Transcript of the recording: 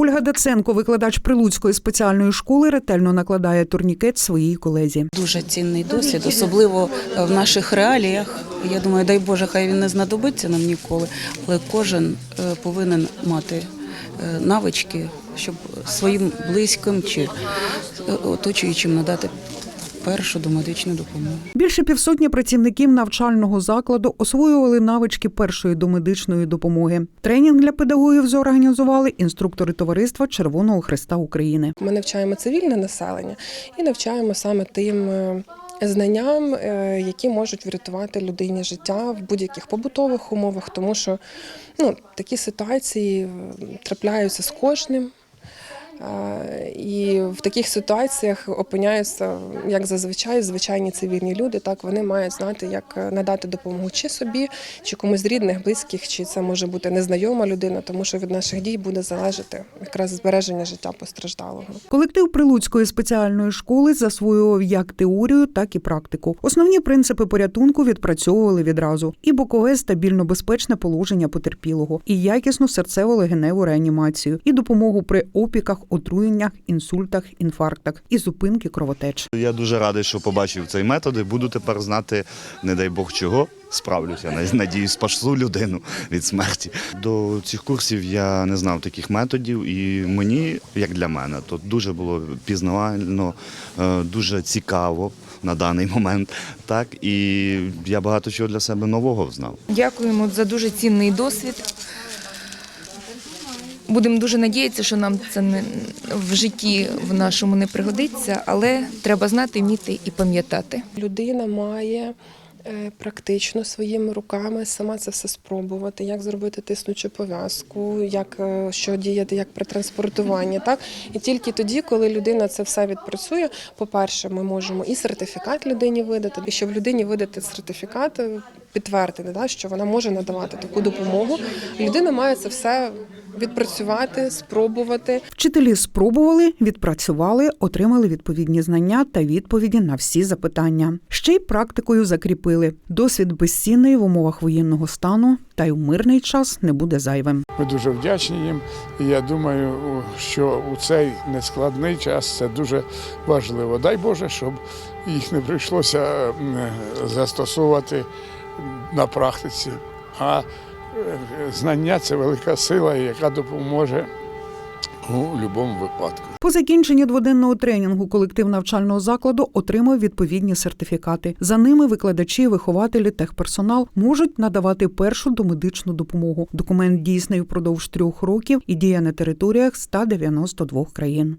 Ольга Даценко, викладач Прилуцької спеціальної школи, ретельно накладає турнікет своїй колезі. Дуже цінний досвід, особливо в наших реаліях. Я думаю, дай Боже, хай він не знадобиться нам ніколи, але кожен е, повинен мати е, навички, щоб своїм близьким чи е, оточуючим надати першу домедичну допомогу. Більше півсотні працівників навчального закладу освоювали навички першої домедичної допомоги. Тренінг для педагогів зорганізували інструктори товариства Червоного Христа України. Ми навчаємо цивільне населення і навчаємо саме тим е, знанням, е, які можуть врятувати людині життя в будь-яких побутових умовах, тому що ну, такі ситуації е, трапляються з кожним. Е, І в таких ситуаціях опиняються, як зазвичай, звичайні цивільні люди. Так вони мають знати, як надати допомогу чи собі, чи комусь з рідних, близьких, чи це може бути незнайома людина, тому що від наших дій буде залежати якраз збереження життя постраждалого. Колектив Прилуцької спеціальної школи засвоював як теорію, так і практику. Основні принципи порятунку відпрацьовували відразу: і бокове стабільно безпечне положення потерпілого, і якісну серцево-легеневу реанімацію, і допомогу при опіках, отруєннях, інсультах, інфарктах, і зупинки кровотеч. Я дуже радий, що побачив цей метод і буду тепер знати, не дай Бог чого. Справлюся, Над- надіюсь, спасу людину від смерті. До цих курсів я не знав таких методів, і мені, як для мене, то дуже було пізнавально, е, дуже цікаво на даний момент. Так і я багато чого для себе нового знав. Дякуємо за дуже цінний досвід. Будемо дуже надіятися, що нам це не в житті в нашому не пригодиться, але треба знати, вміти і пам'ятати. Людина має е, практично своїми руками сама це все спробувати, як зробити тиснучу пов'язку, як е, що діяти, як при транспортуванні. Так і тільки тоді, коли людина це все відпрацює, по-перше, ми можемо і сертифікат людині видати, і щоб людині видати сертифікат, е, підтвердити, да, що вона може надавати таку допомогу. Людина має це все відпрацювати, спробувати. Вчителі спробували, відпрацювали, отримали відповідні знання та відповіді на всі запитання. Ще й практикою закріпили. Досвід безцінний в умовах воєнного стану та й у мирний час не буде зайвим. Ми дуже вдячні їм. І я думаю, що у цей нескладний час це дуже важливо. Дай Боже, щоб їх не прийшлося застосовувати на практиці. А знання це велика сила, яка допоможе у будь-якому випадку. По закінченні дводенного тренінгу колектив навчального закладу отримав відповідні сертифікати. За ними викладачі, вихователі, техперсонал можуть надавати першу домедичну допомогу. Документ дійсний впродовж трьох років і діє на територіях 192 країн.